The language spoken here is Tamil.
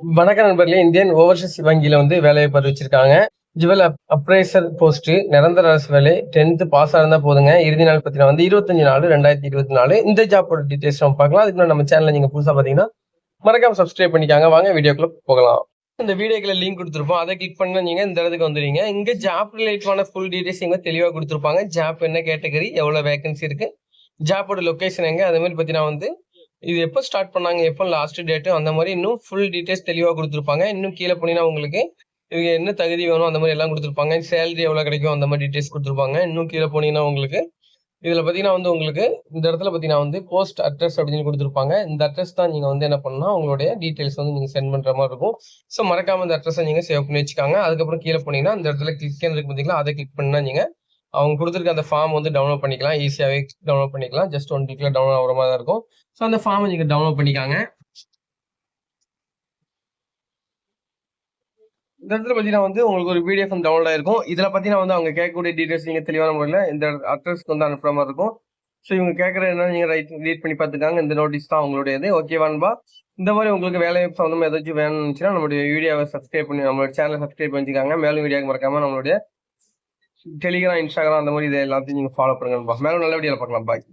வணக்க நண்பர்களே இந்தியன் ஓவர்சீஸ் வங்கியில வந்து வேலையை பதிவிச்சிருக்காங்க ஜுவல் அப்ரைசர் போஸ்ட் நிரந்தர அரசு வேலை டென்த் பாஸ் இருந்தா போதுங்க. இறுதி நாள் பத்தின வந்து இருபத்தஞ்சு நாலு ரெண்டாயிரத்தி இருபத்தி நாலு. இந்த ஜாப்போட டீடைல்ஸ் நம்ம பார்க்கலாம். அதுக்கு நம்ம சேனல்ல நீங்க புதுசா பாத்தீங்கன்னா மறக்காம சப்ஸ்கிரைப் பண்ணிக்காங்க. வாங்க வீடியோக்குள்ள போகலாம். இந்த வீடியோக்குள்ள லிங்க் கொடுத்துருப்போம். அதை கிளிக் பண்ணா நீங்க இந்த இடத்துக்கு வந்துடுவீங்க இங்க ஜாப் ரிலேட்டடான ஃபுல் டீடைல்ஸ் இங்க தெளிவா கொடுத்துருப்பாங்க. ஜாப் என்ன கேட்டகரி எவ்வளவு வேகன்சி இருக்கு ஜாப்போட லொக்கேஷன் எங்க அதே மாதிரி பத்தினா வந்து இது எப்போ ஸ்டார்ட் பண்ணாங்க? எப்போ லாஸ்ட் டேட்டு அந்த மாதிரி இன்னும் ஃபுல் டீடைல்ஸ் தெளிவாக கொடுத்துருப்பாங்க. இன்னும் கீழே போனீங்கன்னா உங்களுக்கு இது என்ன தகுதி வேணும் அந்த மாதிரி எல்லாம் கொடுத்துருப்பாங்க. சேலரி எவ்வளோ கிடைக்கும்? அந்த மாதிரி டீட்டெயில்ஸ் கொடுத்துருப்பாங்க. இன்னும் கீழே போனீங்கன்னா உங்களுக்கு இதில் பார்த்தீங்கன்னா வந்து உங்களுக்கு இந்த இடத்துல பார்த்தீங்கன்னா வந்து போஸ்ட் அட்ரஸ் அப்படின்னு கொடுத்துருப்பாங்க. இந்த அட்ரஸ் தான் நீங்கள் வந்து என்ன பண்ணால் உங்களுடைய டீட்டெயில்ஸ் வந்து நீங்கள் சென்ட் பண்ணுற மாதிரி இருக்கும். ஸோ மறக்காம இந்த அட்ரஸை நீங்கள் சேவ் பண்ணி வச்சுக்காங்க. அதுக்கப்புறம் கீழே போனீங்கன்னா இந்த இடத்துல கிளிக் இருக்கு பார்த்தீங்களா அதை கிளிக் பண்ணால் நீங்கள் அவங்க கொடுத்துருக்க அந்த ஃபார்ம் வந்து டவுன்லோட் பண்ணிக்கலாம். ஈஸியாகவே டவுன்லோட் பண்ணிக்கலாம். ஜஸ்ட் ஒன் வீக்கில் டவுன்லோட் ஆகிற மாதிரி தான் இருக்கும். ஸோ அந்த ஃபார்மை நீங்கள் டவுன்லோட் பண்ணிக்காங்க. இந்த இடத்துல பார்த்தீங்கன்னா வந்து உங்களுக்கு ஒரு பிடிஎஃப் டவுன்லோட் ஆயிருக்கும். இதில் பார்த்தீங்கன்னா வந்து அவங்க கேட்கக்கூடிய டீடைல்ஸ் நீங்கள் தெளிவான முறையில் இந்த அட்ரஸ்க்கு வந்து அனுப்புற மாதிரி இருக்கும். ஸோ இவங்க கேட்குற என்ன நீங்கள் ரைட் ரீட் பண்ணி பார்த்துக்காங்க. இந்த நோட்டீஸ் தான் உங்களுடையது. ஓகேவான்பா இந்த மாதிரி உங்களுக்கு வேலை சம்மந்தமாக ஏதாச்சும் வேணும்னு நம்மளுடைய வீடியோவை சப்ஸ்கிரைப் பண்ணி நம்மளோட சேனலை சப்ஸ்கிரைப் பண்ணிக்காங்க. மேலும் வீடியோக்கு மறக்காமல் நம்மளுடைய டெலிகிராம் இன்ஸ்டாகிராம் அந்த மாதிரி இதை எல்லாத்தையும் நீங்கள் ஃபாலோ பண்ணுங்க. மேலும் நல்ல வீடியோவில் பார்க்கலாம் பாய்